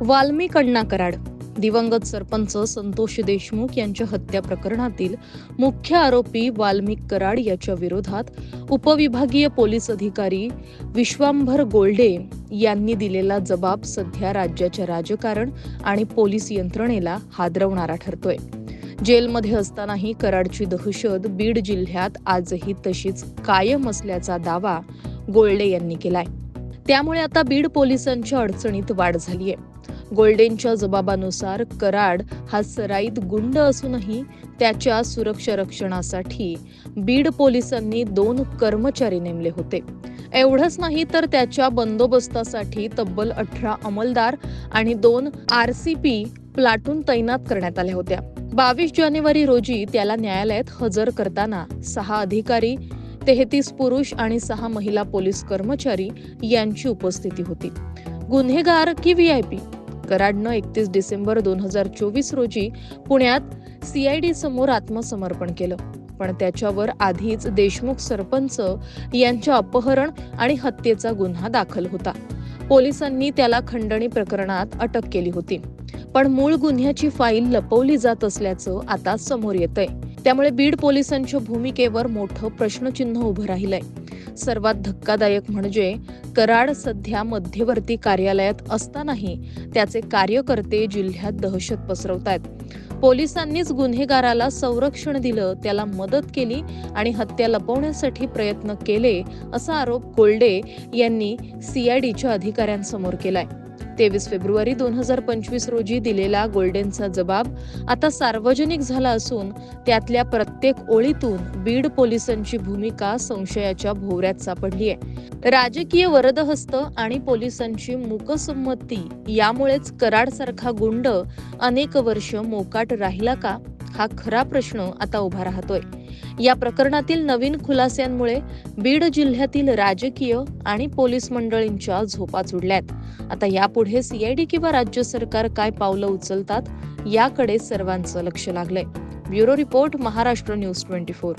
वाल्मिक अण्णा कराड. दिवंगत सरपंच संतोष देशमुख यांच्या हत्या प्रकरणातील मुख्य आरोपी वाल्मिक कराड याच्या विरोधात उपविभागीय पोलीस अधिकारी विश्वांभर गोल्डे यांनी दिलेला जबाब सध्या राज्याच्या राजकारण आणि पोलीस यंत्रणेला हादरवणारा ठरतोय. जेलमध्ये असतानाही कराडची दहशत बीड जिल्ह्यात आजही तशीच कायम असल्याचा दावा गोल्डे यांनी केलाय. त्यामुळे आता बीड पोलिसांच्या अडचणीत वाढ झालीय. गोल्डेंच्या जबाबानुसार कराड हा सराईत गुंड असूनही त्याच्या सुरक्षा रक्षणासाठी बीड पोलिसांनी दोन कर्मचारी नेमले होते. एवढंच नाही तर त्याच्या बंदोबस्तासाठी तब्बल अठरा अंमलदार आणि दोन आर सी पी प्लाटून तैनात करण्यात आल्या होत्या. बावीस जानेवारी रोजी त्याला न्यायालयात हजर करताना सहा अधिकारी तेहतीस पुरुष आणि सहा महिला पोलीस कर्मचारी यांची उपस्थिती होती. गुन्हेगार की व्ही आय पी? कराडनं एकतीस डिसेंबर दोन हजार चोवीस रोजी पुण्यात सीआयडी समोर आत्मसमर्पण केलं. पण त्याच्यावर आधीच देशमुख सरपंच यांच्या अपहरण आणि हत्येचा गुन्हा दाखल होता. पोलिसांनी त्याला खंडणी प्रकरणात अटक केली होती. पण मूळ गुन्ह्याची फाईल लपवली जात असल्याचं आता समोर येतंय. त्यामुळे बीड पोलिसांच्या भूमिकेवर मोठं प्रश्नचिन्ह उभं राहिलंय. सर्वात धक्कादायक म्हणजे कराड सध्या मध्यवर्ती कार्यालयात असतानाही त्याचे कार्यकर्ते जिल्ह्यात दहशत पसरवतायत. पोलिसांनीच गुन्हेगाराला संरक्षण दिलं त्याला मदत केली आणि हत्या लपवण्यासाठी प्रयत्न केले असा आरोप कोल्डे यांनी सीआयडीच्या अधिकाऱ्यांसमोर केलाय. तेवीस फेब्रुवारी दोन हजार पंचवीस रोजी दिलेला गोल्डेनचा जबाब आता सार्वजनिक झाला असून त्यातल्या प्रत्येक ओळीतून बीड पोलिसांची भूमिका संशयाच्या भोवऱ्यात सापडली आहे राजकीय वरदहस्त आणि पोलिसांची मुकसंमती यामुळेच कराड सारखा गुंड अनेक वर्ष मोकाट राहिला का? हा खरा प्रश्न आता उभा राहतोय. या प्रकरणातील नवीन खुलास्यांमुळे बीड जिल्ह्यातील राजकीय आणि पोलीस मंडळींच्या झोपा चुडल्यात आता यापुढे सीआयडी किंवा राज्य सरकार काय पावलं उचलतात याकडे सर्वांचं लक्ष लागलंय. Bureau report Maharashtra news twenty four.